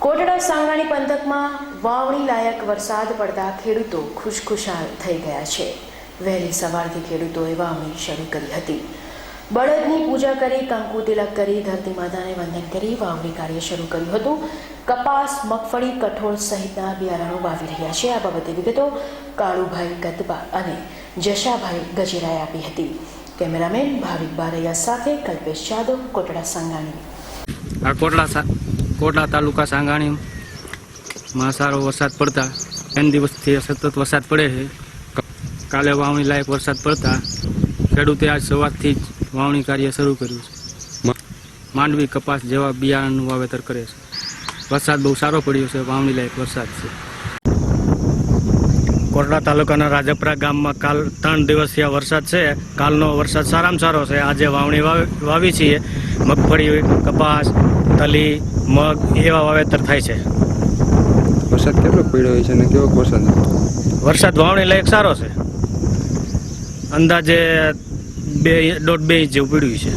કોટડા સાંગાણી પંથકમાં વાવણી લાયક વરસાદ પડતા ખેડૂતો ખુશખુશાલ થઈ ગયા છે. વહેલી સવારથી ખેડૂતોએ વાવણી શરૂ કરી હતી. બળદની પૂજા કરી, કંકુ તિલક કરી, ધરતી માતાને વંદન કરી વાવણી કાર્ય શરૂ કર્યું હતું. કપાસ, મગફળી, કઠોળ સહિતના બિયારણો વાવી રહ્યા છે. આ બાબતે વિગતો કાળુભાઈ ગતબા અને જશાભાઈ ગજેરાએ આપી હતી. કેમેરામેન ભાવિક બારૈયા સાથે કલ્પેશ જાદવ, કોટડા સંગાણી. આ કોટડા સા- તાલુકા સાંગાણીમાં સારો વરસાદ પડતા. ત્રણ દિવસથી સતત વરસાદ પડે છે. કાલે વાવણી લાયક વરસાદ પડતા. ખેડૂતે આજ સવારથી જ વાવણી કાર્ય શરૂ કર્યું છે. માંડવી કપાસ જેવા બિયારણનું વાવેતર કરે છે. વરસાદ બહુ સારો પડ્યો છે. વાવણી લાયક વરસાદ છે. કોટડા તાલુકાના રાજપરા ગામમાં કાલ ત્રણ દિવસીય વરસાદ છે. કાલનો વરસાદ સારામાં સારો છે. આજે વાવણી વાવી વાવી છીએ. મગફળી કપાસ તલી મગ એવા વાવેતર થાય છે. વરસાદ કેટલો પડ્યો હોય છે અને કેવો વરસાદ વરસાદ વાવણી લાયક સારો છે. અંદાજે બે દોઢ બે ઇંચ જેવું પડ્યું છે.